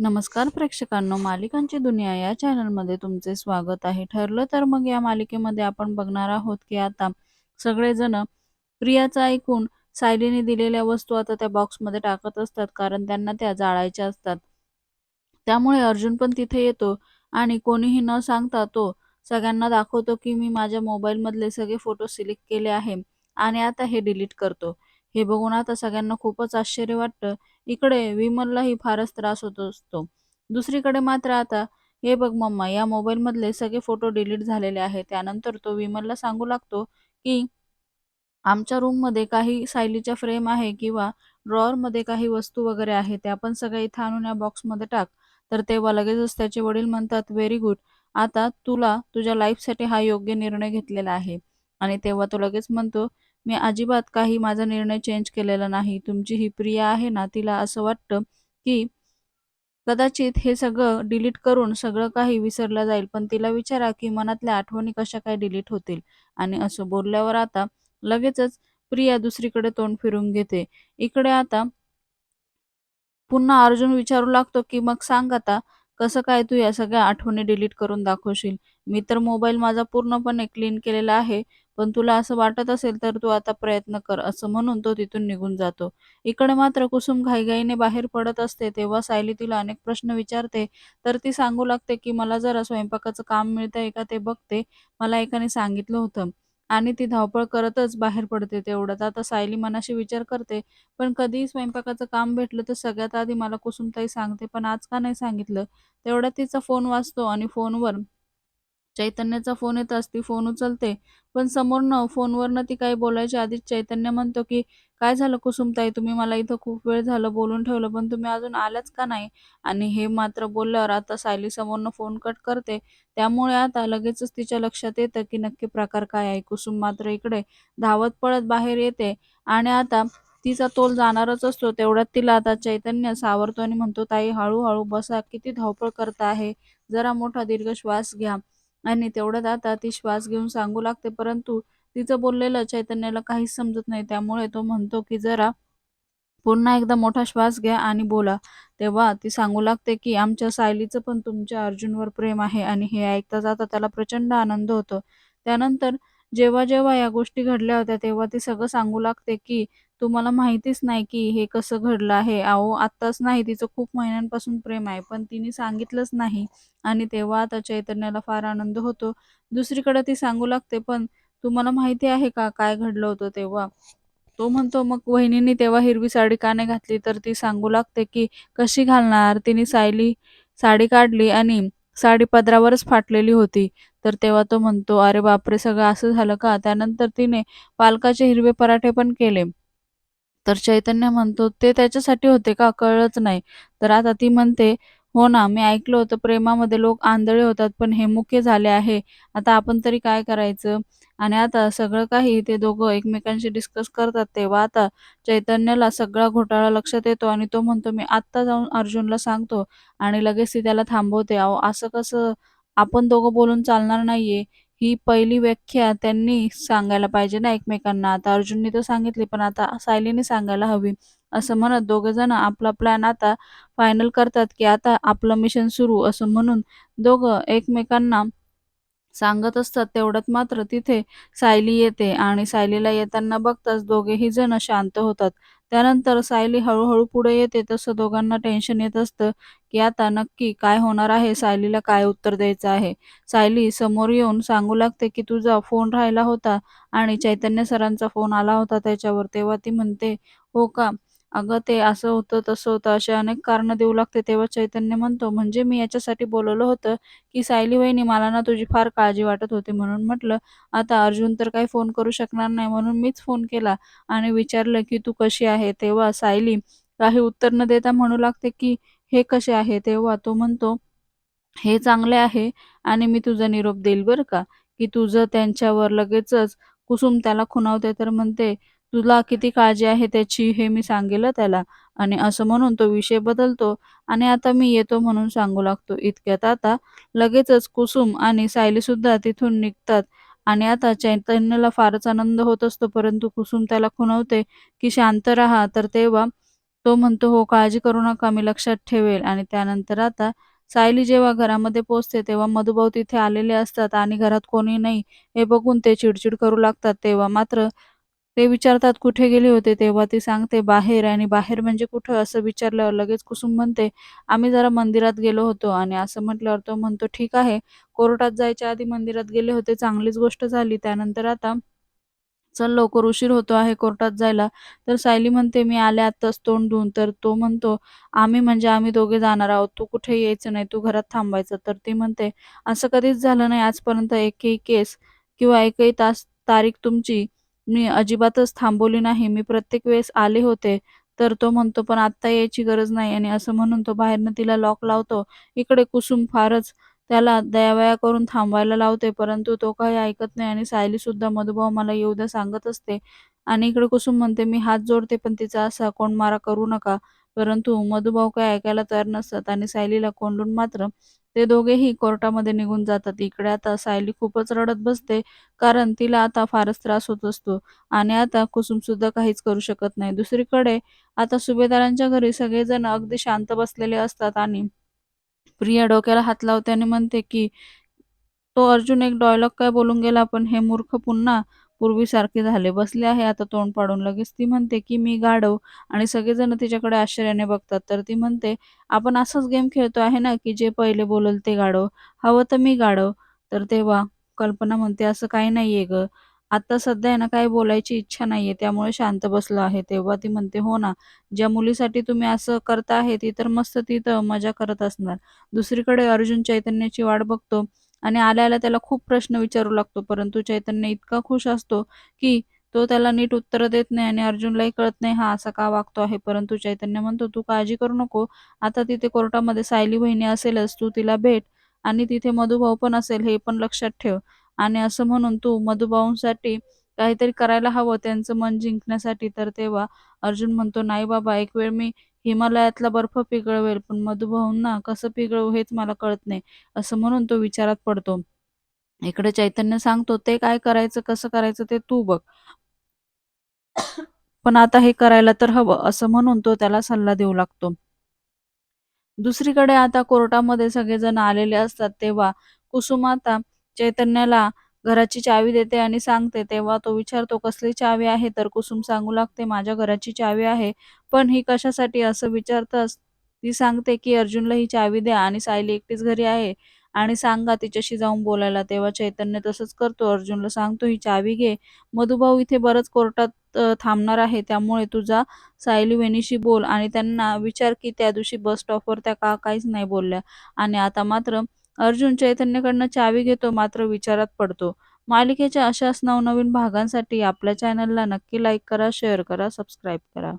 नमस्कार प्रेक्षकांनो मालिकांची दुनिया या चॅनलमध्ये तुमचे स्वागत आहे. ठरलं तर मग या मालिकेमध्ये आपण बघणार आहोत की आता सगळेजण प्रियाचं ऐकून सायलीने दिलेल्या वस्तू आता त्या बॉक्समध्ये टाकत असतात कारण त्यांना त्या जाळायच्या असतात. त्यामुळे अर्जुन पण तिथे येतो आणि कोणीही न सांगता तो सगळ्यांना दाखवतो की मी माझ्या मोबाईलमधले सगळे फोटो सिलेक्ट केले आहे आणि आता हे डिलीट करतो. हे बघून आता सगळ्यांना खूपच आश्चर्य वाटतं. इकडे विमललाही फारच त्रास होत असतो. दुसरीकडे मात्र आता हे बघ मम्मा या मोबाईलमधले सगळे फोटो डिलीट झालेले आहेत. त्यानंतर तो विमलला सांगू लागतो की आमच्या रूममध्ये काही सायलीच्या फ्रेम आहे किंवा ड्रॉवरमध्ये काही वस्तू वगैरे आहे त्या पण सगळ्या इथं आणून या बॉक्समध्ये टाक. तर तेव्हा लगेचच त्याचे वडील म्हणतात व्हेरी गुड. आता तुला तुझ्या लाईफसाठी हा योग्य निर्णय घेतलेला आहे. आणि तेव्हा तो लगेच म्हणतो मी अजिबात काही माझा निर्णय चेंज केलेला नाही. तुमची ही प्रिया आहे ना तिला असं वाटतं की कदाचित हे सगळं डिलीट करून सगळं काही विसरलं जाईल पण तिला विचारा की मनातल्या आठवणी कशा काय डिलीट होतील. आणि असं बोलल्यावर आता लगेचच प्रिया दुसरीकडे तोंड फिरून घेते. इकडे आता पुन्हा अर्जुन विचारू लागतो की मग सांग आता कसं काय तू या सगळ्या आठवणी डिलीट करून दाखवशील? मी तर मोबाईल माझा पूर्णपणे क्लीन केलेला आहे. पण तुला असं वाटत असेल तर तू आता प्रयत्न कर असं म्हणून तो तिथून निघून जातो. इकडे मात्र कुसुम घाईघाईने बाहेर पडत असते. तेव्हा सायली तिला अनेक प्रश्न विचारते. तर ती सांगू लागते की मला जरा स्वयंपाकाचं काम मिळतंय का ते बघते. मला एकाने सांगितलं होतं. आणि ती धावपळ करतच बाहेर पडते तेवढ्यात. आता सायली मनाशी विचार करते पण कधीही स्वयंपाकाचं काम भेटलं तर सगळ्यात आधी मला कुसुमताई सांगते पण आज का नाही सांगितलं? तेवढ्यात तिचा फोन वाजतो आणि फोनवर चैतन्याचा फोन येताच ती फोन उचलते. पण समोरनं फोनवरनं ती काही बोलायच्या आधीच चैतन्य म्हणतो की काय झालं कुसुमताई? तुम्ही मला इथं खूप वेळ झालं बोलून ठेवलं पण तुम्ही अजून आल्याच का नाही? आणि हे मात्र बोलल्यावर आता सायली समोरनं फोन कट करते. त्यामुळे आता लगेचच तिच्या लक्षात येतं की नक्की प्रकार काय आहे. कुसुम मात्र इकडे धावत पळत बाहेर येते आणि आता तिचा तोल जाणारच असतो. तेवढ्यात तिला आता चैतन्य सावरतो आणि म्हणतो ताई हळूहळू बसा. किती धावपळ करता आहे. जरा मोठा दीर्घ श्वास घ्या. आणि तेवढ्यात आता ती श्वास घेऊन सांगू लागते. परंतु तिचं बोललेलं चैतन्याला काहीच समजत नाही. त्यामुळे तो म्हणतो की जरा पुन्हा एकदा मोठा श्वास घ्या आणि बोला. तेव्हा ती सांगू लागते की आमच्या सायलीचं पण तुमच्या अर्जुनवर प्रेम आहे आणि हे ऐकता जाता त्याला प्रचंड आनंद होतो. त्यानंतर जेव्हा जेव्हा या गोष्टी घडल्या होत्या तेव्हा ती सगळं सांगू लागते की तुम्हाला माहितीच नाही की हे कसं घडलं आहे. अहो आत्ताच नाही तिचं खूप महिन्यांपासून प्रेम आहे पण तिने सांगितलंच नाही. आणि तेव्हा आता चैतन्याला फार आनंद होतो. दुसरीकडे ती सांगू लागते पण तुम्हाला माहिती आहे का काय घडलं होतं तेव्हा? तो म्हणतो मग वहिनींनी तेव्हा हिरवी साडी का नाही घातली? तर ती सांगू लागते की कशी घालणार? तिने सायली साडी काढली आणि साडी पदरावरच फाटलेली होती. तर तेव्हा तो म्हणतो अरे बापरे सगळं असं झालं का? त्यानंतर तिने पालकाचे हिरवे पराठे पण केले. तर चैतन्य म्हणतो ते त्याच्यासाठी होते का? कळलंच नाही. तर आता ती म्हणते हो ना मी ऐकलं होतं प्रेमामध्ये लोक आंधळे होतात पण हे मुख्य झाले आहे. आता आपण तरी काय करायचं? आणि आता सगळं काही ते दोघं एकमेकांशी डिस्कस करतात तेव्हा आता चैतन्याला सगळा घोटाळा लक्षात येतो आणि तो म्हणतो मी आत्ता जाऊन अर्जुनला सांगतो आणि लगेच ती त्याला थांबवते. अहो असं कसं? आपण दोघं बोलून चालणार नाहीये. ही पहिली व्याख्या त्यांनी सांगायला पाहिजे ना एकमेकांना. आता अर्जुनने तर सांगितली पण आता सायलीने सांगायला हवी. असं म्हणत दोघंजण आपला प्लॅन आता फायनल करतात की आता आपलं मिशन सुरू असं म्हणून दोघं एकमेकांना सांगत असतात तेवढ्यात मात्र तिथे सायली येते आणि सायलीला येताना बघताच दोघेही जण शांत होतात. त्यानंतर सायली हळूहळू पुढे येते. तसं दोघांना टेन्शन येत असतं की आता नक्की काय होणार आहे? सायलीला काय उत्तर द्यायचं आहे? सायली समोर येऊन सांगू लागते की तुझा फोन राहिला होता आणि चैतन्य सरांचा फोन आला होता त्याच्यावर. तेव्हा ती म्हणते हो का? अगं ते असं होतं तसं होतं. असे अनेक कारणं देऊ लागते तेव्हा चैतन्य म्हणतो म्हणजे मी याच्यासाठी बोलवलं होतं की सायली वहिनी मला ना तुझी फार काळजी वाटत होती म्हणून म्हटलं आता अर्जुन तर काही फोन करू शकणार नाही म्हणून मीच फोन केला आणि विचारलं की तू कशी आहे? तेव्हा सायली काही उत्तर न देता म्हणू लागते की हे कसे आहे? तेव्हा तो म्हणतो हे चांगले आहे आणि मी तुझा निरोप देईल बरं का की तुझं त्यांच्यावर लगेचच कुसुम त्याला खुणावते तर म्हणते तुला किती काळजी आहे त्याची हे मी सांगेल त्याला. आणि असं म्हणून तो विषय बदलतो आणि आता मी येतो म्हणून सांगू लागतो. इतक्यात आता लगेचच कुसुम आणि सायली सुद्धा तिथून निघतात. आणि आता चैतन्याला फारच आनंद होत असतो परंतु कुसुम त्याला खुणवते की शांत राहा. तर तेव्हा तो म्हणतो हो काळजी करू नका मी लक्षात ठेवेल. आणि त्यानंतर आता सायली जेव्हा घरामध्ये पोहोचते तेव्हा मधुभाऊ तिथे आलेले असतात आणि घरात कोणी नाही. हे बघून ते चिडचिड करू लागतात. तेव्हा मात्र ते विचारतात कुठे गेले होते तेव्हा ती सांगते बाहेर. आणि बाहेर म्हणजे कुठं? असं विचारल्यावर लगेच कुसुम म्हणते आम्ही जरा मंदिरात गेलो होतो. आणि असं म्हटल्यावर तो म्हणतो ठीक आहे. कोर्टात जायच्या आधी मंदिरात गेले होते चांगलीच गोष्ट झाली. त्यानंतर आता चल लवकर उशीर होतो आहे कोर्टात जायला. तर सायली म्हणते मी आले आत्ताच तोंड धुवून तर तो म्हणतो आम्ही म्हणजे आम्ही दोघे जाणार आहोत. तू कुठे यायचं नाही तू घरात थांबायचं. तर ती म्हणते असं कधीच झालं नाही आजपर्यंत एकही केस किंवा एकही तास तारीख तुमची मी अजिबातच थांबवली नाही. मी प्रत्येक वेळेस आले होते तर तो म्हणतो पण आत्ता यायची गरज नाही. आणि असं म्हणून तो बाहेरनं तिला लॉक लावतो. इकडे कुसुम फारच त्याला दयावया करून थांबवायला लावते परंतु तो काही ऐकत नाही आणि सायली सुद्धा मधुभाव मला येऊ द्या सांगत असते. आणि इकडे कुसुम म्हणते मी हात जोडते पण तिचा असा कोण मारा करू नका. परंतु मधुभाव काही ऐकायला तयार नसतात आणि सायलीला कोंडून मात्र ते दोघेही कोर्टामध्ये निघून जातात. इकडे आता सायली खूपच रडत बसते कारण तिला आता फारच त्रास होत असतो आणि आता कुसुम सुद्धा काहीच करू शकत नाही. दुसरीकडे आता सुभेदारांच्या घरी सगळेजण अगदी शांत बसलेले असतात आणि प्रिया डोक्याला हात लावते आणि म्हणते की तो अर्जुन एक डायलॉग काय बोलून गेला? पण हे मूर्ख पुन्हा पूर्वीसारखे झाले. बसले आहे आता तोंड पाडून लगेच ती म्हणते की मी गाढव आणि सगळेजण तिच्याकडे आश्चर्याने बघतात. तर ती म्हणते आपण असंच गेम खेळतो आहे ना की जे पहिले बोलल ते गाढव. हवं तर मी गाढव. तर तेव्हा कल्पना म्हणते असं काही नाहीये ग. आता सध्या आहे ना काही बोलायची इच्छा नाहीये. त्यामुळे शांत बसलो आहे. तेव्हा ती म्हणते हो ना. ज्या मुलीसाठी तुम्ही असं करता आहे ती तर मस्त तिथं मजा करत असणार. दुसरीकडे अर्जुन चैतन्याची वाट बघतो. आणि आल्याला त्याला खूप प्रश्न विचारू लागतो. परंतु चैतन्य इतका खुश असतो की तो त्याला नीट उत्तर देत नाही आणि अर्जुनलाही कळत नाही हा असा का वागतो आहे? परंतु चैतन्य म्हणतो तू काळजी करू नको. आता तिथे कोर्टामध्ये सायली बहिणी असेलच तू तिला भेट आणि तिथे मधुभाऊ पण असेल हे पण लक्षात ठेव. आणि असं म्हणून तू मधुभाऊंसाठी काहीतरी करायला हवं त्यांचं मन जिंकण्यासाठी. तर तेव्हा अर्जुन म्हणतो नाही बाबा एक वेळ मी हिमालयातला बर्फ पिघळवेल पण मधुभाऊंना कसं पिघळवू हेच मला कळत नाही असं म्हणून तो विचारात पडतो. इकडे चैतन्य सांगतो ते काय करायचं कसं करायचं ते तू बघ. पण आता हे करायला तर हवं असं म्हणून तो त्याला सल्ला देऊ लागतो. दुसरीकडे आता कोर्टामध्ये सगळेजण आलेले असतात तेव्हा कुसुमाता चैतन्याला घराची चावी देते आणि सांगते तेव्हा तो विचारतो कसली चावी आहे? तर कुसुम सांगू लागते माझ्या घराची चावी आहे. पण ही कशासाठी असं विचारताच ती सांगते की अर्जुनला ही चावी द्या आणि सायली एकटीच घरी आहे आणि सांगा तिच्याशी जाऊन बोलायला. तेव्हा चैतन्य तसंच करतो अर्जुनला सांगतो ही चावी घे. मधुभाऊ इथे बरंच कोर्टात थांबणार आहे त्यामुळे तुझा सायली वेणीशी बोल. आणि त्यांना विचार की त्या दिवशी बस स्टॉपवर त्या का काहीच नाही बोलल्या. आणि आता मात्र अर्जुन चैतन्यकडनं चावी घेतो मात्र विचारात पडतो. मालिकेच्या अशाच नवनवीन भागांसाठी आपल्या चॅनलला नक्की लाईक करा शेअर करा सबस्क्राईब करा.